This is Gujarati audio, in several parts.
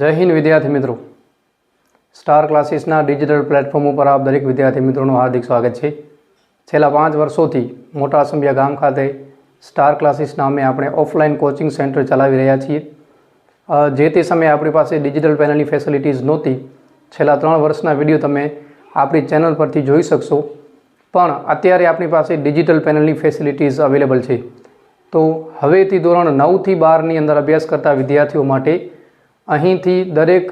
જય હિન્દ વિદ્યાર્થી મિત્રો. સ્ટાર ક્લાસીસના ડિજિટલ પ્લેટફોર્મ ઉપર આપ દરેક વિદ્યાર્થી મિત્રોનું હાર્દિક સ્વાગત છે. છેલ્લા પાંચ વર્ષોથી મોટા આસંબિયા ગામ ખાતે સ્ટાર ક્લાસીસ નામે આપણે ઓફલાઈન કોચિંગ સેન્ટર ચલાવી રહ્યા છીએ. જે તે સમયે આપણી પાસે ડિજિટલ પેનલની ફેસિલિટીઝ નહોતી. છેલ્લા ત્રણ વર્ષના વીડિયો તમે આપણી ચેનલ પરથી જોઈ શકશો. પણ અત્યારે આપણી પાસે ડિજિટલ પેનલની ફેસિલિટીઝ અવેલેબલ છે. તો હવેથી ધોરણ નવથી બારની અંદર અભ્યાસ કરતા વિદ્યાર્થીઓ માટે અહીંથી દરેક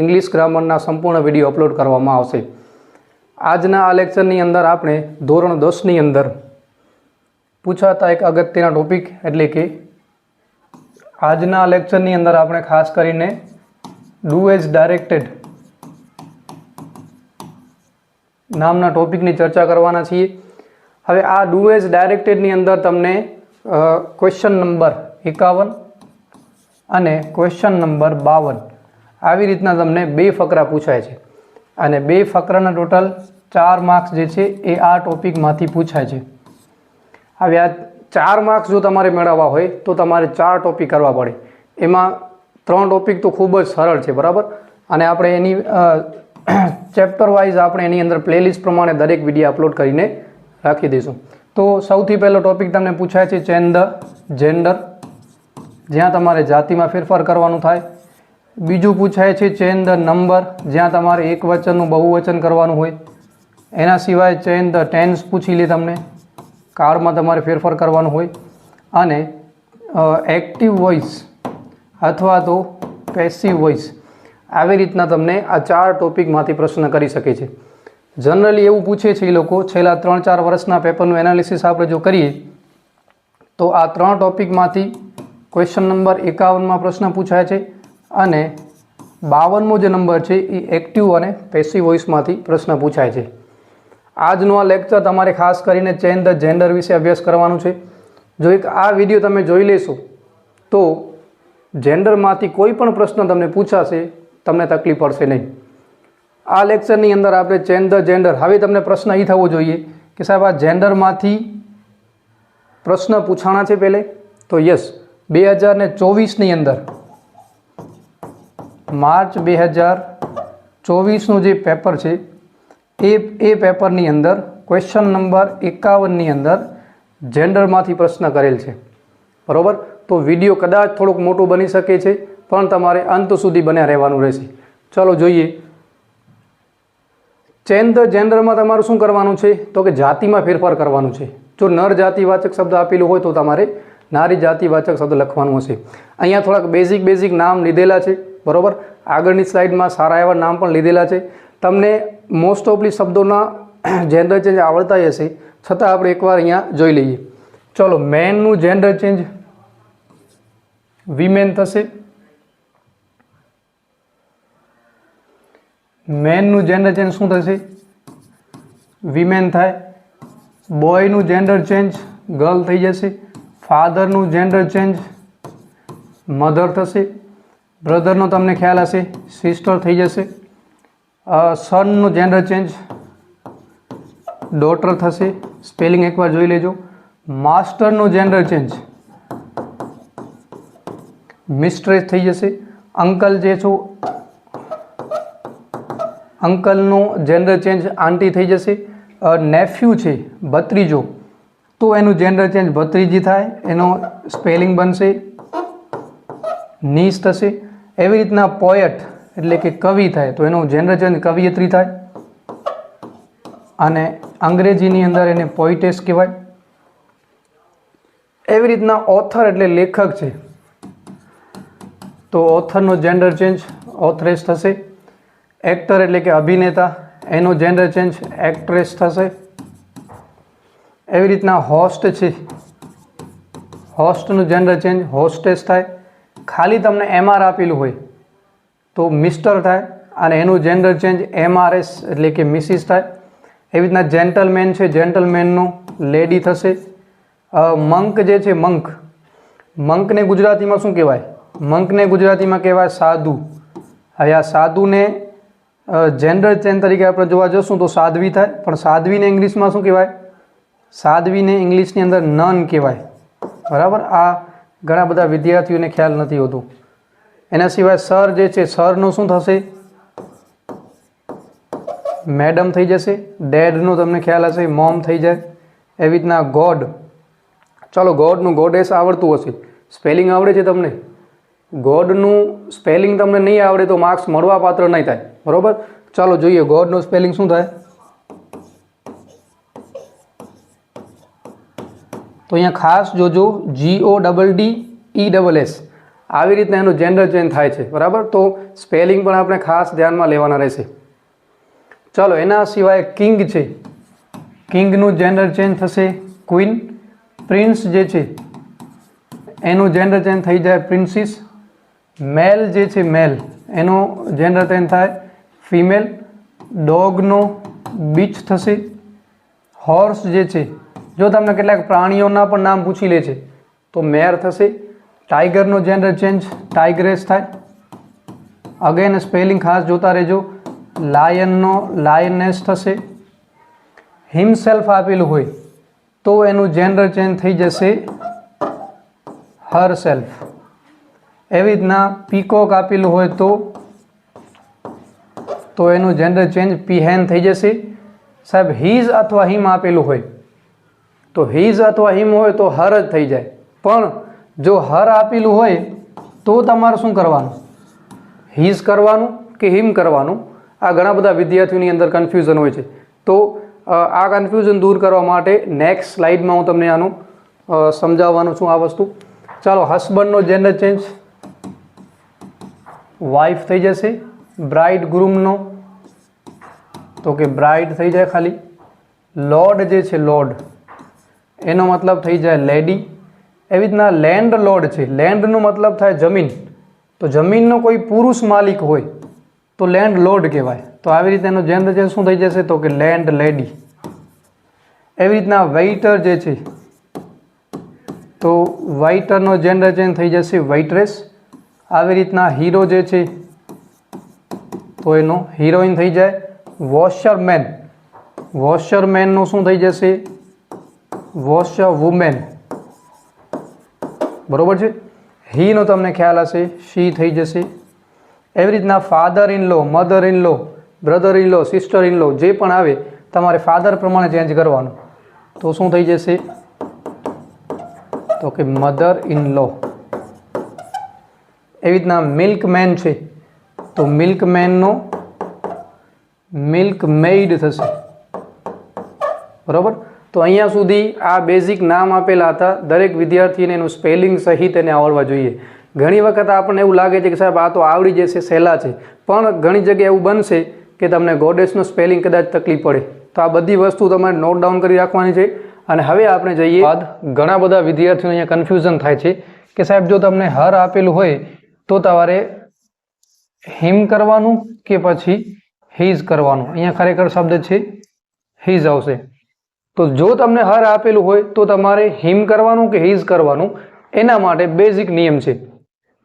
ઇંગ્લિશ ગ્રામરના સંપૂર્ણ વીડિયો અપલોડ કરવામાં આવશે. આજના આ લેક્ચરની અંદર આપણે ધોરણ દસની અંદર પૂછાતા એક અગત્યના ટોપિક એટલે કે આજના લેક્ચરની અંદર આપણે ખાસ કરીને ડુ એઝ ડાયરેક્ટેડ નામના ટોપિકની ચર્ચા કરવાના છીએ. હવે આ ડુ એઝ ડાયરેક્ટેડની અંદર તમને ક્વેશ્ચન નંબર એકાવન અને ક્વેશ્ચન નંબર બાવન. આવી રીતના તમને બે ફકરા પૂછાય છે. અને બે ફકરાના ટોટલ ચાર માર્ક્સ જે છે એ આ ટોપિકમાંથી પૂછાય છે. હવે આ ચાર માર્ક્સ જો તમારે મેળવવા હોય, તો તમારે ચાર ટોપિક કરવા પડે. એમાં ત્રણ ટોપિક તો ખૂબ જ સરળ છે, બરાબર? અને આપણે એની ચેપ્ટર વાઇઝ આપણે એની અંદર પ્લેલિસ્ટ પ્રમાણે દરેક વીડિયો અપલોડ કરીને રાખી દઈશું. તો સૌથી પહેલો ટોપિક તમને પૂછાય છે ચેન ધ જેન્ડર જ્યાં તમારે જાતિમાં ફેરફાર કરવાનું થાય. બીજું પૂછાય છે ચેન ધ નંબર, જ્યાં તમારે એક વચનનું બહુવચન કરવાનું હોય. એના સિવાય ચેન ધ ટેન્સ પૂછી લે તમને. કાળમાં તમારે ફેરફાર કરવાનું હોય. અને એક્ટિવ વોઇસ અથવા તો પેસિવ વોઇસ આવી રીતના તમને આ ચાર ટોપિકમાંથી પ્રશ્ન કરી શકે છે. જનરલી એવું પૂછે છે એ લોકો, છેલ્લા ત્રણ ચાર વર્ષના પેપરનું એનાલિસિસ આપણે જો કરીએ, તો આ ત્રણ ટોપિકમાંથી ક્વેશ્ચન નંબર એકાવનમાં પ્રશ્ન પૂછાય છે અને બાવનમો જે નંબર છે એ એક્ટિવ અને પેસિવ વોઇસમાંથી પ્રશ્ન પૂછાય છે. આજનો આ લેક્ચર તમારે ખાસ કરીને ચેન ધ જેન્ડર વિશે અભ્યાસ કરવાનું છે. જો એક આ વીડિયો તમે જોઈ લેશો, તો જેન્ડરમાંથી કોઈ પણ પ્રશ્ન તમને પૂછાશે, તમને તકલીફ પડશે નહીં. આ લેક્ચરની અંદર આપણે ચેન ધ જેન્ડર હવે તમને પ્રશ્ન એ થવો જોઈએ કે સાહેબ આ જેન્ડરમાંથી પ્રશ્ન પૂછાણા છે પહેલે? તો યસ બે હજાર ને ચોવીસની અંદર. માર્ચ બે હજાર ચોવીસનું જે પેપર છે, એ એ પેપરની અંદર ક્વેશ્ચન નંબર એકાવનની અંદર જેન્ડરમાંથી પ્રશ્ન કરેલ છે. બરાબર? તો વીડિયો કદાચ થોડુંક મોટું બની શકે છે, પણ તમારે અંત સુધી બન્યા રહેવાનું રહેશે. ચાલો જોઈએ. ચેન ધ જેન્ડરમાં તમારું શું કરવાનું છે? તો કે જાતિમાં ફેરફાર કરવાનું છે. જો નર જાતિવાચક શબ્દ આપેલું હોય તો તમારે નારી જાતિવાચક શબ્દ લખવાનું હશે. અહીંયા થોડાક બેઝિક બેઝિક નામ લીધેલા છે, બરાબર? આગળની સ્લાઇડમાં સારા એવા નામ પણ લીધેલા છે. તમને મોસ્ટ ઓફલી શબ્દોના જેન્ડર ચેન્જ આવડતા હશે. છતાં આપણે એકવાર અહીંયા જોઈ લઈએ. ચલો મેનનું જેન્ડર ચેન્જ વિમેન થશે. મેનનું જેન્ડર ચેન્જ શું થશે? વિમેન થાય. બોયનું જેન્ડર ચેન્જ ગર્લ થઈ જશે. ફાધરનું જેન્ડર ચેન્જ મધર થશે. બ્રધરનો તમને ખ્યાલ હશે સિસ્ટર થઈ જશે. સનનું જેન્ડર ચેન્જ ડોટર થશે. સ્પેલિંગ એકવાર જોઈ લેજો. માસ્ટરનું જેન્ડર ચેન્જ મિસ્ટ્રેસ થઈ જશે. અંકલ જે છો, અંકલનું જેન્ડર ચેન્જ આંટી થઈ જશે. નેફ્યુ છે ભત્રીજો તો એનું જેન્ડર ચેન્જ ભત્રીજી થાય, એનો સ્પેલિંગ બનશે નીસ થશે. એવી રીતના પોયટ એટલે કે કવિ થાય, તો એનું જેન્ડર ચેન્જ કવિયત્રી થાય. અને અંગ્રેજીની અંદર એને પોઇટેસ કહેવાય. એવી રીતના ઓથર એટલે લેખક છે. તો ઓથરનો જેન્ડર ચેન્જ ઓથરેસ થશે. એક્ટર એટલે કે અભિનેતા, એનો જેન્ડર ચેન્જ એક્ટ્રેસ થશે. એવી રીતના હોસ્ટ છે. હોસ્ટનું જેન્ડર ચેન્જ હોસ્ટેસ થાય. ખાલી તમને એમઆર આપેલું હોય તો મિસ્ટર થાય અને એનું જેન્ડર ચેન્જ એમઆરએસ એટલે કે મિસિસ થાય. એવી રીતના જેન્ટલમેન છે જેન્ટલમેનનું લેડી થશે. મંક જે છે મંક મંકને ગુજરાતીમાં શું કહેવાય? મંકને ગુજરાતીમાં કહેવાય સાધુ. હવે આ સાધુને જેન્ડર ચેન્જ તરીકે આપણે જોવા જશું તો સાધ્વી થાય. પણ સાધ્વીને ઇંગ્લિશમાં શું કહેવાય? સાધ્વીને ઇંગ્લિશની અંદર નન કહેવાય. બરાબર? આ ઘણા બધા વિદ્યાર્થીઓને ખ્યાલ નથી હોતું. એના સિવાય સર જે છે, સરનું શું થશે? મેડમ થઈ જશે. ડેડનો તમને ખ્યાલ હશે, મોમ થઈ જાય. એવી રીતના ગોડ. ચાલો, ગોડનું ગોડેસ આવડતું હશે. સ્પેલિંગ આવડે છે તમને? ગોડનું સ્પેલિંગ તમને નહીં આવડે તો માર્ક્સ મળવા પાત્ર નહીં થાય. બરાબર? ચાલો, જોઈએ, ગોડનું સ્પેલિંગ શું થાય? તો અહીંયા ખાસ જોજો G O double D E double S આવી રીતના એનું જેન્ડર ચેન્જ થાય છે, બરાબર? તો સ્પેલિંગ પણ આપણે ખાસ ધ્યાનમાં લેવાના રહેશે. ચાલો, એના સિવાય કિંગ છે. કિંગનું જેન્ડર ચેન્જ થશે ક્વીન પ્રિન્સ જે છે, એનું જેન્ડર ચેન્જ થઈ જાય પ્રિન્સિસ મેલ જે છે મેલ એનો જેન્ડર ચેન્જ થાય ફિમેલ ડોગનો બીચ થશે. હોર્સ જે છે જો તમને કેટલાક પ્રાણીઓના પણ નામ પૂછી લે છે, તો મેર થશે, ટાઈગરનો જેન્ડર ચેન્જ ટાઈગ્રેસ થાય. અગેન સ્પેલિંગ ખાસ જોતા રહેજો. લાયનનો લાયનેસ થશે. હિમસેલ્ફ આપેલું હોય, તો એનું જેન્ડર ચેન્જ થઈ જશે હર સેલ્ફ એવી રીતના પીકોક આપેલું હોય તો તો એનું જેન્ડર ચેન્જ પીહેન થઈ જશે. સાહેબ હિઝ અથવા હિમ આપેલું હોય તો હીઝ અથવા હિમ હોય તો હર જ થઈ જાય. પણ જો હર આપેલું હોય, તો તમારે શું કરવાનું? હીઝ કરવાનું કે હિમ કરવાનું? આ ઘણા બધા વિદ્યાર્થીઓની અંદર કન્ફ્યુઝન હોય છે. તો આ કન્ફ્યુઝન દૂર કરવા માટે નેક્સ્ટ સ્લાઇડમાં હું તમને આનું સમજાવવાનું છું આ વસ્તુ. ચાલો હસબન્ડનો જેન્ડર ચેન્જ વાઇફ થઈ જશે. બ્રાઇડ ગ્રૂમનો તો કે બ્રાઇડ થઈ જાય ખાલી. લોર્ડ જે છે લોર્ડ એનો મતલબ થઈ જાય લેડી. એવી રીતના લેન્ડ લોર્ડ છે. લેન્ડનો મતલબ થાય જમીન. તો જમીનનો કોઈ પુરુષ માલિક હોય તો લેન્ડ લોર્ડ કહેવાય. તો આવી રીતે એનો જેન્ડર છે શું થઈ જશે? તો કે લેન્ડ લેડી એવી રીતના વેઇટર જે છે, તો વાઇટરનો જેન્ડર ચેન્જ થઈ જશે વાઇટ્રેસ આવી રીતના હીરો જે છે, તો એનો હિરોઈન થઈ જાય વોશરમેન વોશરમેનનું શું થઈ જશે? વોશ વુમેન બરોબર છે? હીનો તમને ખ્યાલ હશે શી થઈ જશે. એવી રીતના father in law mother in law brother in law sister in law જે પણ આવે, તમારે ફાધર પ્રમાણે ચેન્જ કરવાનું. તો શું થઈ જશે? તો કે મધર ઇન લો એવી રીતના મિલ્કમેન છે. તો મિલ્કમેનનો મિલ્ક મેઇડ થશે. બરાબર? તો અહીંયા સુધી આ બેઝિક નામ આપેલા હતા. દરેક વિદ્યાર્થીને એનું સ્પેલિંગ સહિત એને આવડવા જોઈએ. ઘણી વખત આપણને એવું લાગે છે કે સાહેબ આ તો આવડી જશે, સહેલા છે. પણ ઘણી જગ્યાએ એવું બનશે કે તમને ગોડેસનું સ્પેલિંગ કદાચ તકલીફ પડે. તો આ બધી વસ્તુ તમારે નોટ ડાઉન કરી રાખવાની છે. અને હવે આપણે જઈએ. બાદ ઘણા બધા વિદ્યાર્થીઓ અહીંયા કન્ફ્યુઝન થાય છે કે સાહેબ જો તમને હર આપેલું હોય તો તમારે હિમ કરવાનું કે પછી હિઝ કરવાનું? અહીંયા ખરેખર શબ્દ છે હિઝ આવશે. તો જો તમને હર આપેલું હોય તો તમારે હિમ કરવાનું કે હિઝ કરવાનું, એના માટે બેઝિક નિયમ છે.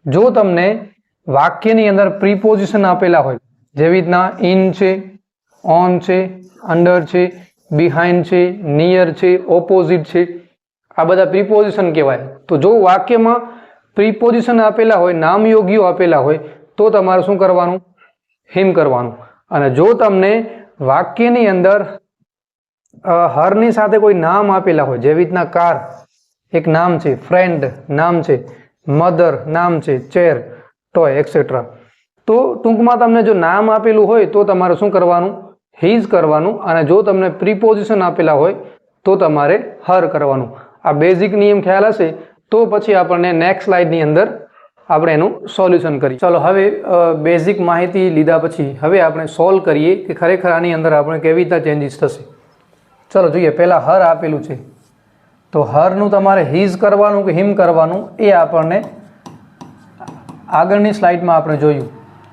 જો તમને વાક્યની અંદર પ્રીપોઝિશન આપેલા હોય, જેવી રીતના ઇન છે, ઓન છે, અંડર છે, બિહાઇન્ડ છે, નિયર છે, ઓપોઝિટ છે, આ બધા પ્રીપોઝિશન કહેવાય. તો જો વાક્યમાં પ્રીપોઝિશન આપેલા હોય, નામયોગીઓ આપેલા હોય, તો તમારે શું કરવાનું? હિમ કરવાનું. અને જો તમને વાક્યની અંદર હરની સાથે કોઈ નામ આપેલા હોય, જેવી રીતના કાર, એક નામ છે ફ્રેન્ડ નામ છે મધર નામ છે ચેર ટોય એક્સેટ્રા તો ટૂંકમાં તમને જો નામ આપેલું હોય, તો તમારે શું કરવાનું? હિઝ કરવાનું અને જો તમને પ્રીપોઝિશન આપેલા હોય, તો તમારે હર કરવાનું. આ બેઝિક નિયમ ખ્યાલ હશે, તો પછી આપણને નેક્સ્ટ સ્લાઇડની અંદર આપણે એનું સોલ્યુશન કરીએ. ચાલો, હવે બેઝિક માહિતી લીધા પછી હવે આપણે સોલ્વ કરીએ કે ખરેખર આની અંદર આપણે કેવી રીતના ચેન્જીસ થશે. ચલો જોઈએ, પહેલાં હર આપેલું છે. તો હરનું તમારે હિઝ કરવાનું કે હિમ કરવાનું એ આપણને આગળની સ્લાઇડમાં આપણે જોયું.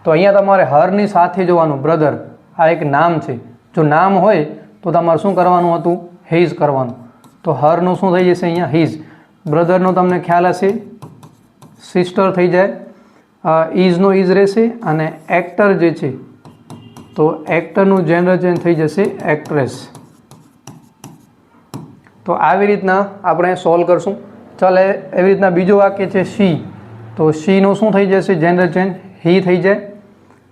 તો અહીંયા તમારે હરની સાથે જોવાનું, બ્રધર, આ એક નામ છે. જો નામ હોય તો તમારે શું કરવાનું હતું? હિઝ કરવાનું. તો હરનું શું થઈ જશે અહીંયા? હિઝ. બ્રધરનો તમને ખ્યાલ હશે? સિસ્ટર થઈ જાય. ઇઝનો ઇઝ રહેશે અને એક્ટર જે છે, તો એક્ટરનું જેન્ડર ચેન્જ થઈ જશે એક્ટ્રેસ તો આવી રીતના આપણે સોલ્વ કરશું. ચાલે એવી રીતના બીજું વાક્ય છે સી તો સીનું શું થઈ જશે? જેન્ડર ચેન્જ હી થઈ જાય.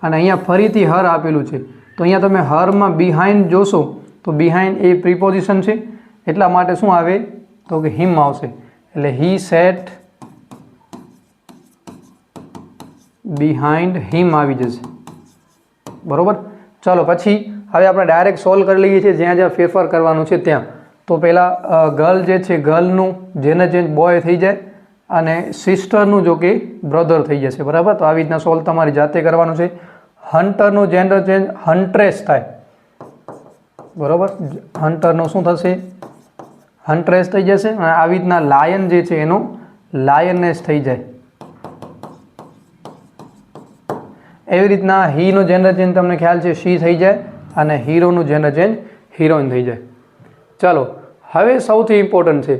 અને અહીંયા ફરીથી હર આપેલું છે. તો અહીંયા તમે હરમાં બિહાઇન્ડ જોશો, તો બિહાઇન્ડ એ પ્રિપોઝિશન છે. એટલા માટે શું આવે? તો કે હિમ આવશે. એટલે હી સેટ બિહાઇન્ડ હિમ આવી જશે. બરોબર? ચાલો, પછી હવે આપણે ડાયરેક્ટ સોલ્વ કરી લઈએ છીએ જ્યાં જ્યાં ફેરફાર કરવાનું છે ત્યાં. તો પહેલાં ગર્લ જે છે, ગર્લનું જેને ચેન્જ બોય થઈ જાય અને સિસ્ટરનું જો કે બ્રધર થઈ જશે, બરાબર? તો આવી રીતના સોલ્વ તમારી જાતે કરવાનું છે. હન્ટરનું જેન્ડર ચેન્જ હન્ટ્રેસ થાય. બરાબર? હન્ટરનું શું થશે? હન્ટ્રેસ થઈ જશે અને આવી રીતના લાયન જે છે એનું લાયનેસ થઈ જાય. એવી રીતના હીનો જેન્ડર ચેન્જ તમને ખ્યાલ છે શી થઈ જાય અને હીરોનું જેન્ડર ચેન્જ હિરોઈન થઈ જાય. ચાલો, હવે સૌથી ઇમ્પોર્ટન્ટ છે.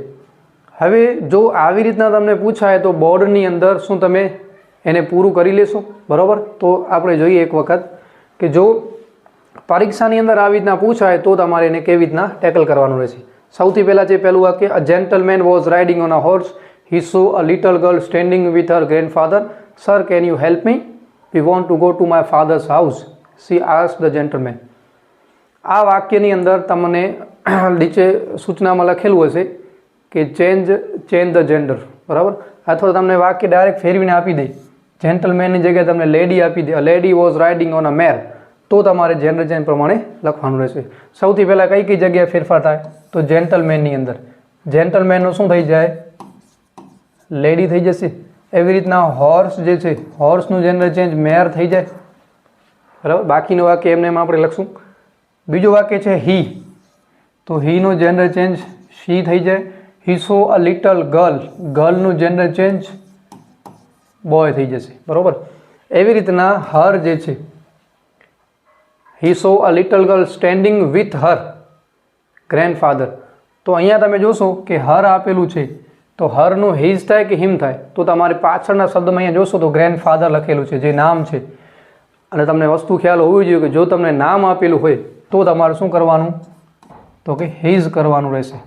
હવે જો આવી રીતના તમને પૂછાય તો બોર્ડની અંદર શું તમે એને પૂરું કરી લેશો? બરાબર? તો આપણે જોઈએ એક વખત કે જો પરીક્ષાની અંદર આવી રીતના પૂછાય તો તમારે એને કેવી રીતના ટેકલ કરવાનું રહેશે. સૌથી પહેલાં જે પહેલું વાક્ય a gentleman was riding on a horse he saw a little girl standing with her grandfather sir can you help me we want to go to my father's house see ask the gentleman આ વાક્યની અંદર તમને નીચે સૂચનામાં લખેલું હશે કે ચેન્જ ચેન્જ ધ જેન્ડર બરાબર? અથવા તમને વાક્ય ડાયરેક્ટ ફેરવીને આપી દે. જેન્ટલમેનની જગ્યાએ તમને લેડી આપી દે. Lady was riding on a mare તો તમારે જેન્ડર ચેન્જ પ્રમાણે લખવાનું રહેશે. સૌથી પહેલાં કઈ કઈ જગ્યાએ ફેરફાર થાય? તો જેન્ટલમેનની અંદર. જેન્ટલમેનનું શું થઈ જાય? લેડી થઈ જશે. એવી રીતના હોર્સ જે છે હોર્સનું જેન્ડર ચેન્જ મેયર થઈ જાય. બરાબર? બાકીનું વાક્ય એમને એમ આપણે લખશું. બીજું વાક્ય છે હી તો હીનું જેન્ડર ચેન્જ શી થઈ જાય. He saw a little girl ગર્લનું gender change boy થઈ જશે. બરાબર? એવી રીતના હર જે છે he saw a little girl standing with her grandfather તો અહીંયા તમે જોશો કે હર આપેલું છે. તો હરનું હિઝ થાય કે હિમ થાય? તો તમારે પાછળના શબ્દમાં અહીંયા જોશો તો ગ્રેન્ડફાધર લખેલું છે, જે નામ છે. અને તમને વસ્તુ ખ્યાલ હોવી જોઈએ કે જો તમને નામ આપેલું હોય, તો તમારે શું કરવાનું? તો કે હેઝ કરવાનું રહેશે.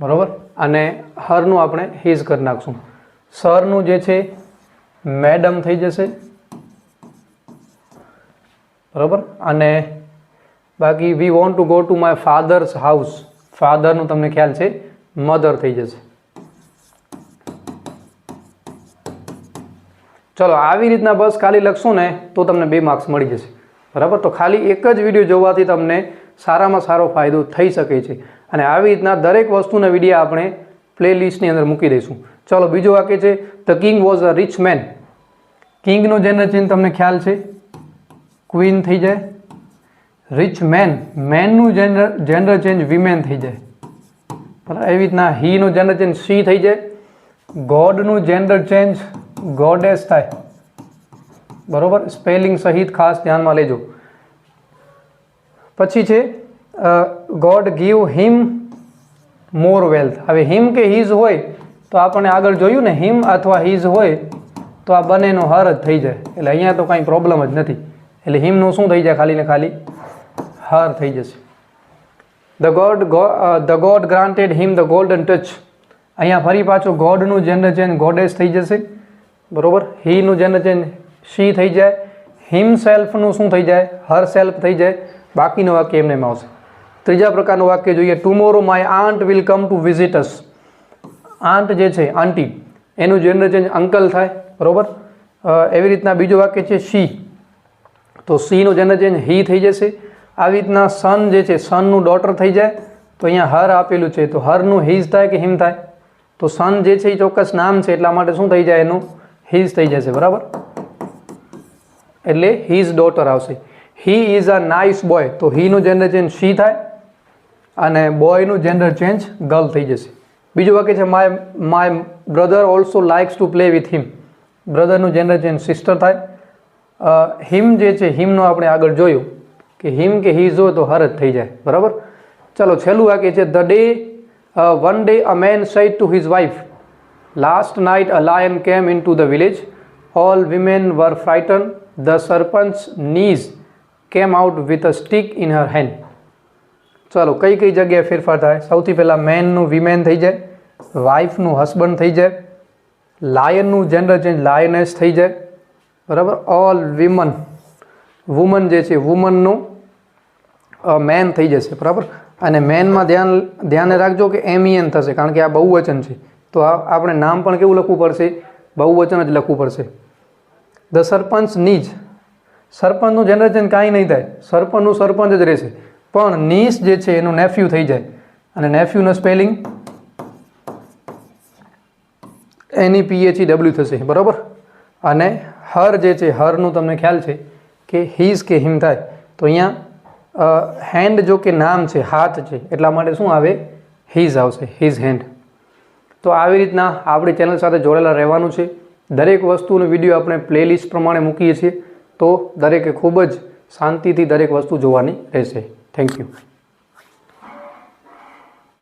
બરાબર? અને હરનું આપણે હિઝ કરી નાખશું. સરનું જે છે, મેડમ થઈ જશે. બરાબર? અને બાકી we want to go to my father's house. ફાધરનું તમને ખ્યાલ છે, મધર થઈ જશે. ચલો, આવી રીતના બસ ખાલી લખશું ને, તો તમને બે માર્ક્સ મળી જશે. બરાબર? તો ખાલી એક જ વીડિયો જોવાથી તમને સારામાં સારો ફાયદો થઈ શકે છે. અને આવી રીતના દરેક વસ્તુના વીડિયો આપણે પ્લેલિસ્ટની અંદર મૂકી દઈશું. ચલો, બીજું વાક્ય છે the king was a rich man કિંગનું gender change તમને ખ્યાલ છે? ક્વીન થઈ જાય. રિચ મેન મેનનું જેન્ડર જેન્ડર ચેન્જ વિમેન થઈ જાય. બરાબર? એવી રીતના હીનું જેન્ડર ચેન્જ સી થઈ જાય. ગોડનું જેન્ડર ચેન્જ ગોડેસ થાય. બરોબર? સ્પેલિંગ સહિત ખાસ ધ્યાનમાં લેજો. પછી છે God give him more wealth હવે હિમ કે હિઝ હોય, તો આપણે આગળ જોયું ને હિમ અથવા હિઝ હોય, તો આ બંનેનો હર જ થઈ જાય. એટલે અહીંયા તો કાંઈ પ્રોબ્લેમ જ નથી. એટલે હિમનું શું થઈ જાય ખાલી ને ખાલી? હર થઈ જશે. The God the God granted him the golden touch અહીંયા ફરી પાછું ગોડનું જેન્ડર ચેન્જ ગોડેસ થઈ જશે. બરોબર? હીનું જેન્ડર ચેન્જ શી થઈ જાય? હિમ સેલ્ફનું શું થઈ જાય? હર સેલ્ફ થઈ જાય. બાકીનું વાક્ય એમને એમ આવશે. ત્રીજા પ્રકારનું વાક્ય જોઈએ. Tomorrow my aunt will come to visit us aunt જે છે આંટી એનું જેન્ડર ચેન્જ અંકલ થાય, બરોબર? એવી રીતના બીજું વાક્ય છે શી તો સીનું જેન્ડર ચેન્જ હી થઈ જશે. આવી રીતના સન જે છે સનનું ડોટર થઈ જાય. તો અહીંયા હર આપેલું છે. તો હરનું હિઝ થાય કે હિમ થાય? તો સન જે છે, એ ચોક્કસ નામ છે, એટલા માટે શું થઈ જાય એનું? હિઝ થઈ જશે, બરાબર? એટલે હિઝ ડોટર આવશે. He is a nice boy તો હીનું જેન્ડર ચેન્જ શી થાય અને બોયનું જેન્ડર ચેન્જ ગર્લ થઈ જશે. બીજું વાક્ય છે my my brother also likes to play with him બ્રધરનું gender change sister થાય. હિમ જે છે હિમનું આપણે આગળ જોયું કે હિમ કે હી જો તો હર જ થઈ જાય. બરાબર? ચલો, છેલ્લું વાક્ય છે the day one day a man said to his wife last night a lion came in to the village all women were frighten the sarpanch niece came out with a stick in her hand ચાલો, કઈ કઈ જગ્યાએ ફેરફાર થાય? સૌથી પહેલાં મેનનું વિમેન થઈ જાય વાઇફનું હસબન્ડ થઈ જાય લાયનનું જેન્ડર ચેન્જ લાયનેસ થઈ જાય. બરાબર? ઓલ વિમન વુમન જે છે વુમનનું મેન થઈ જશે. બરાબર? અને મેનમાં ધ્યાન, ધ્યાને રાખજો કે એમઈએન થશે, કારણ કે આ બહુવચન છે. તો આપણે નામ પણ કેવું લખવું પડશે? બહુવચન જ લખવું પડશે. ધ સરપંચ નીજ સરપંચનું જનરેશન કાંઈ નહીં થાય. સરપંચનું સરપંચ જ રહેશે. પણ નીસ જે છે એનું નેફ્યુ થઈ જાય. અને નેફ્યુનું સ્પેલિંગ એની પીએચઈ ડબલ્યુ થશે. બરાબર? અને હર જે છે, હરનું તમને ખ્યાલ છે કે હિઝ કે હિમ થાય. તો અહીંયા હેન્ડ જો કે નામ છે, હાથ છે, એટલા માટે શું આવે? હિઝ આવશે. હિઝ હેન્ડ તો આવી રીતના આપણી ચેનલ સાથે જોડેલા રહેવાનું છે. દરેક વસ્તુનો વીડિયો આપણે પ્લેલિસ્ટ પ્રમાણે મૂકીએ છીએ, તો દરેકે ખૂબ જ શાંતિથી દરેક વસ્તુ જોવાની રહેશે. Thank you